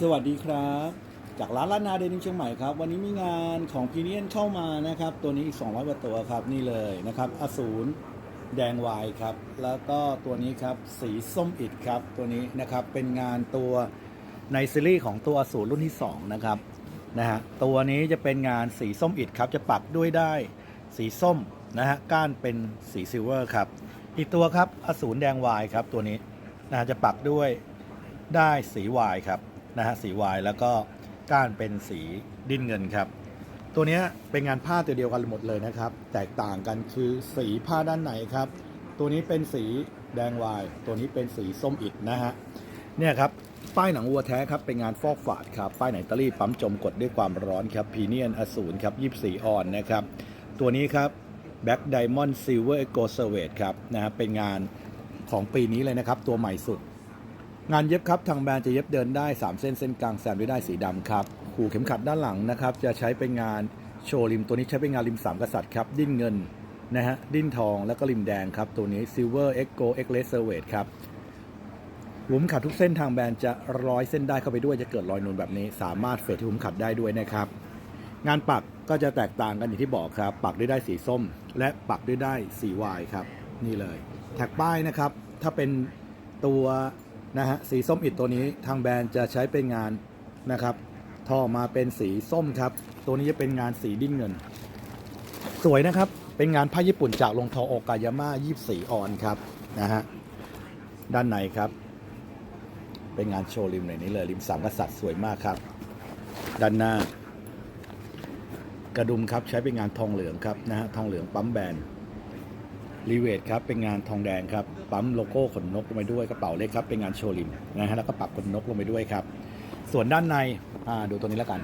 สวัสดีครับ จากร้านล้านนาเดนิมเชียงใหม่ครับ วันนี้มีงานของพีเนียนเข้ามานะครับ ตัวนี้อีก 200กว่าตัวครับนี่เลยนะครับอสูรแดงวายครับ แล้วก็ตัวนี้ครับสีส้มอิดครับ ตัวนี้นะครับเป็นงานตัวในซีรีส์ของตัวอสูรรุ่นที่ 2 นะครับนะฮะตัวนี้จะเป็นงานสีส้มอิดครับ จะปักด้วยได้สีส้มนะฮะก้านเป็นสีซิลเวอร์ครับ อีกตัวครับอสูรแดงวายครับตัวนี้นะฮะจะปักด้วยได้สีวายครับ นะฮะสีวายแล้วก็ก้านเป็นสีดิ้นเงินครับ ตัวนี้เป็นงานผ้าตัวเดียวกันหมดเลยนะครับ แตกต่างกันคือสีผ้าด้านไหนครับ ตัวนี้เป็นสีแดงวาย ตัวนี้เป็นสีส้มอิดนะฮะเนี่ยครับป้ายหนังวัวแท้ครับเป็นงานฟอกฝาดครับป้ายไหนตะลี่ปั๊มจมกดด้วยความร้อนครับพีเนียนอสูรครับ24ออนนะครับ ตัวนี้ครับแบ็กไดมอนด์ซิลเวอร์โกเซเวตครับนะฮะเป็นงานของปีนี้เลยนะครับ ตัวใหม่สุด งานเย็บครับ ทางแบรนด์จะเย็บเดินได้ 3 เส้นเส้นกลางแซมด้วยได้สีดำครับขู่เข็มขัดด้านหลังนะครับ จะใช้เป็นงานโชว์ริมตัวนี้ใช้เป็นงานริมสามกษัตริย์ครับ ดิ้นเงินนะฮะดิ้นทองแล้วก็ริมแดงครับ ตัวนี้ Silver e c o X l e s e r w e i g h t ครับหลุมขัดทุกเส้นทางแบรนด์จะร้อยเส้นได้เข้าไปด้วยจะเกิดรอยนูนแบบนี้ สามารถเฟดที่หลุมขัดได้ด้วยนะครับ งานปักก็จะแตกต่างกันอย่างที่บอกครับ ปักด้วยได้สีส้ม และปักด้วยได้สีวายครับ นี่เลย แท็กป้ายนะครับ ถ้าเป็นตัว นะฮะสีส้มอิดตัวนี้ทางแบรนด์จะใช้เป็นงานนะครับท่อมาเป็นสีส้มครับ ตัวนี้จะเป็นงานสีดิ้นเงิน สวยนะครับเป็นงานผ้าญี่ปุ่นจากโรงทอโอกายาม่า24 ออนครับนะฮะด้านในครับ เป็นงานโชว์ริมในนี้เลยริมสามกษัตริย์สวยมากครับ ด้านหน้ากระดุมครับใช้เป็นงานทองเหลืองครับนะฮะทองเหลืองปั๊มแบน รีเวทครับเป็นงานทองแดงครับปั๊มโลโก้ขนนกลงไปด้วยกระเป๋าเล็กครับเป็นงานโชว์ริมนะฮะแล้วก็ปักขนนกลงไปด้วยครับ ส่วนด้านในอ่าดูตัวนี้แล้วกัน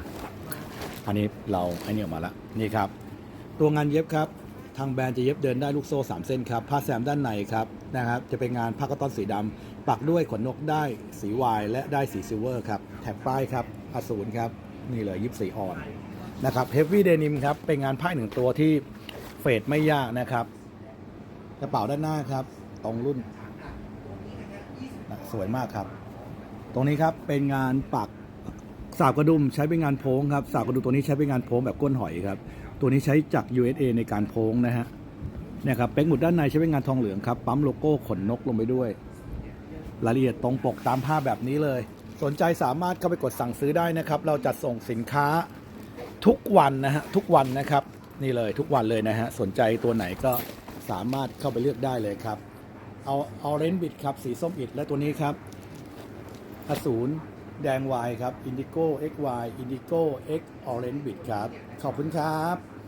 อันนี้เราไอ้นี่ออกมาแล้วนี่ครับ ตัวงานเย็บครับทางแบรนด์จะเย็บเดินได้ลูกโซ่ 3 เส้นครับผ้าแซมด้านในครับนะครับจะเป็นงานผ้ากระต้อนสีดำปักด้วยขนนกได้สีวายและได้สีซิลเวอร์ครับแท็กป้ายครับอสูรครับนี่เลยยิบสีอ่อนนะครับเฮฟวี่เดนิมครับเป็นงานผ้าหนึ่งตัวที่เฟดไม่ยากนะครับ กระเป๋าด้านหน้าครับ ตรงรุ่น สวยมากครับ ตรงนี้ครับเป็นงานปักสาบกระดุมใช้เป็นงานโพ้งครับสาบกระดุมตัวนี้ใช้เป็นงานโพ้งแบบก้นหอยครับ ตัวนี้ใช้จาก USA ในการโพ้งนะฮะเนี่ยครับเป็กหมุดด้านในใช้เป็นงานทองเหลืองครับปั๊มโลโก้ขนนกลงไปด้วย รายละเอียดตรงปกตามภาพแบบนี้เลย สนใจสามารถเข้าไปกดสั่งซื้อได้นะครับ เราจัดส่งสินค้าทุกวันนะฮะทุกวันนะครับ นี่เลยทุกวันเลยนะฮะสนใจตัวไหนก็ สามารถเข้าไปเลือกได้เลยครับ เอาเอาเรนบิดครับ สีส้มอิดและตัวนี้ครับอสูรแดงวายครับอินดิโก้เอ็กวายอินดิโก้เอ็กออเรนบิดครับ ขอบคุณครับ